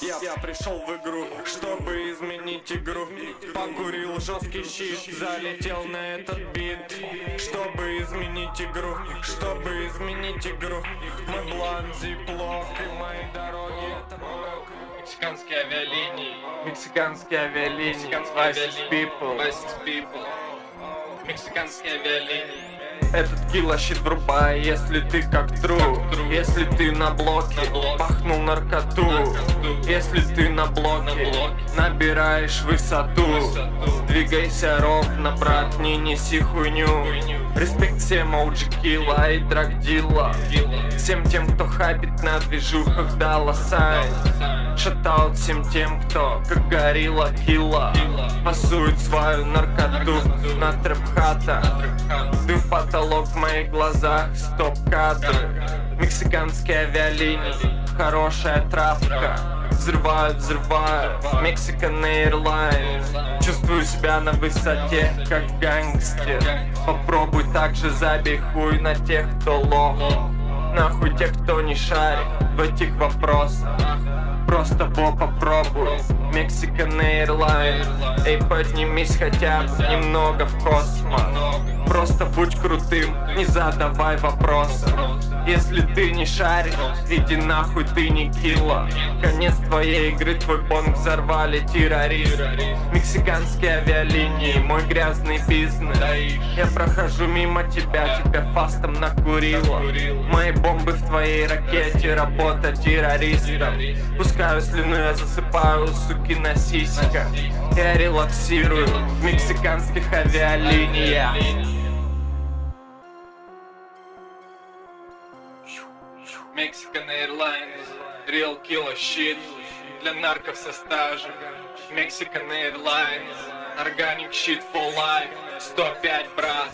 Я, я пришел в игру, чтобы изменить игру Покурил жесткий щит, залетел на этот бит Чтобы изменить игру, чтобы изменить игру Мы блант, зиплок и мои дороги это Мексиканские авиалинии. Мексиканские авиалинии, Мексиканские Vices авиалинии. People. Vices People. Мексиканские авиалинии. Этот кило щит врубай, если ты как друг. Если ты на блоке, пахнул наркоту. Если ты на блоке, На блоке. набираешь высоту. Двигайся ровно, брат, не неси хуйню. Респект всем OG Килла и драгдила Килла. Всем тем, кто хабит на движухах дала Шатаут всем тем, кто как горилла килла Пасует свою наркоту на трэп-хата Ты в потолок в моих глазах, стоп-кадры. Мексиканские авиалинии, хорошая травка. Взрывают, взрывают, Mexican Airlines. Чувствую себя на высоте, как гангстер. Попробуй также забей хуй на тех, кто лох Нахуй тех, кто не шарит в этих вопросах. Просто бо попробуй Mexican Airlines. Эй, поднимись хотя бы немного в космос. Просто будь крутым, не задавай вопросов. Если ты не шаришь, иди нахуй, ты не килла Конец твоей игры, твой бонг взорвали террористы. Мексиканские авиалинии, мой грязный бизнес. Я прохожу мимо тебя, тебя фастом накурила Мои бомбы в твоей ракете, работа террористов. Пускаю слюну, я засыпаю, суки, на сиськах Я релаксирую в мексиканских авиалиниях Mexican Airlines, Real Killer Shit Для нарков со стажем Mexican Airlines, Organic Shit for Life 105, брат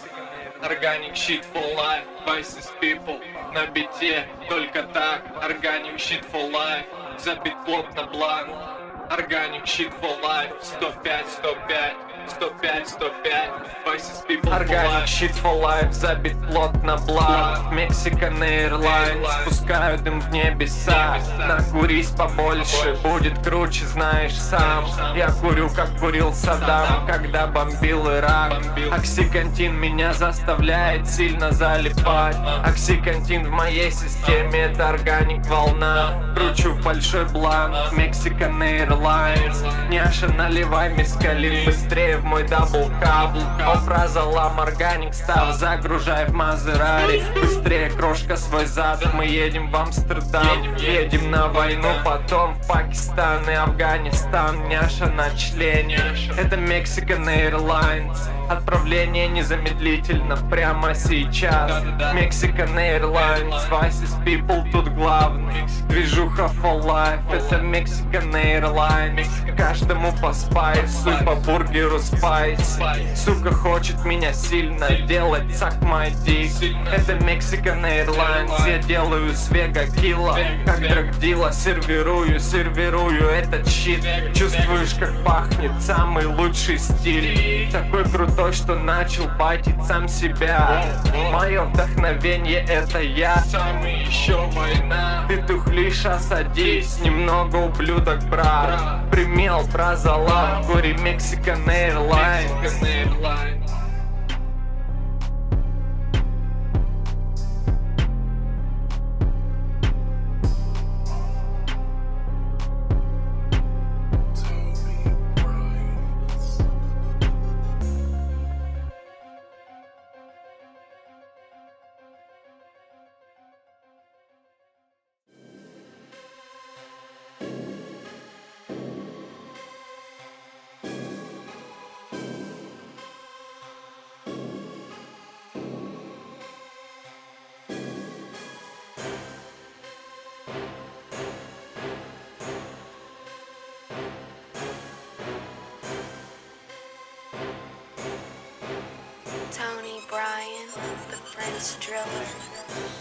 Organic Shit for Life, Vices People На бите, только так Organic Shit for Life Забит плотно бланк Organic Shit for Life. 105, 105 105, 105 Vices People Organic shit for life, забит плотно бланк Mexican Airlines, спускаю дым в небеса. Накурись побольше, будет круче, знаешь сам. Я курю, как курил Саддам, когда бомбил Ирак. Оксикантин меня заставляет сильно залипать. Оксикантин в моей системе, это органик волна. Кручу в большой бланк, Mexican Airlines. Няша, наливай мискалин быстрее в мой дабл кабл Фраза лам органик став, загружай в Мазерари. Быстрее крошка свой зад, мы едем в Амстердам. Едем на войну, потом в Пакистан и Афганистан. Няша на члене, это Mexican Airlines. Отправление незамедлительно, прямо сейчас. Mexican Airlines, Vices People тут главный. Движуха for life, это Mexican Airlines. Каждому по спайсу и по бургеру спайси Сука хочет меня сильно делать, suck my dick. Это Mexican Airlines, я делаю с вега килла. Как драгдила, сервирую, сервирую этот щит. Чувствуешь, как пахнет самый лучший стиль. Такой крутой, что начал батить сам себя. Мое вдохновение это я. Самый еще война. Ты тухлишь, осадись Немного ублюдок, брат. Примел, бразала Кури Mexican Airlines man alive. Makes a good man alive. Cinderella.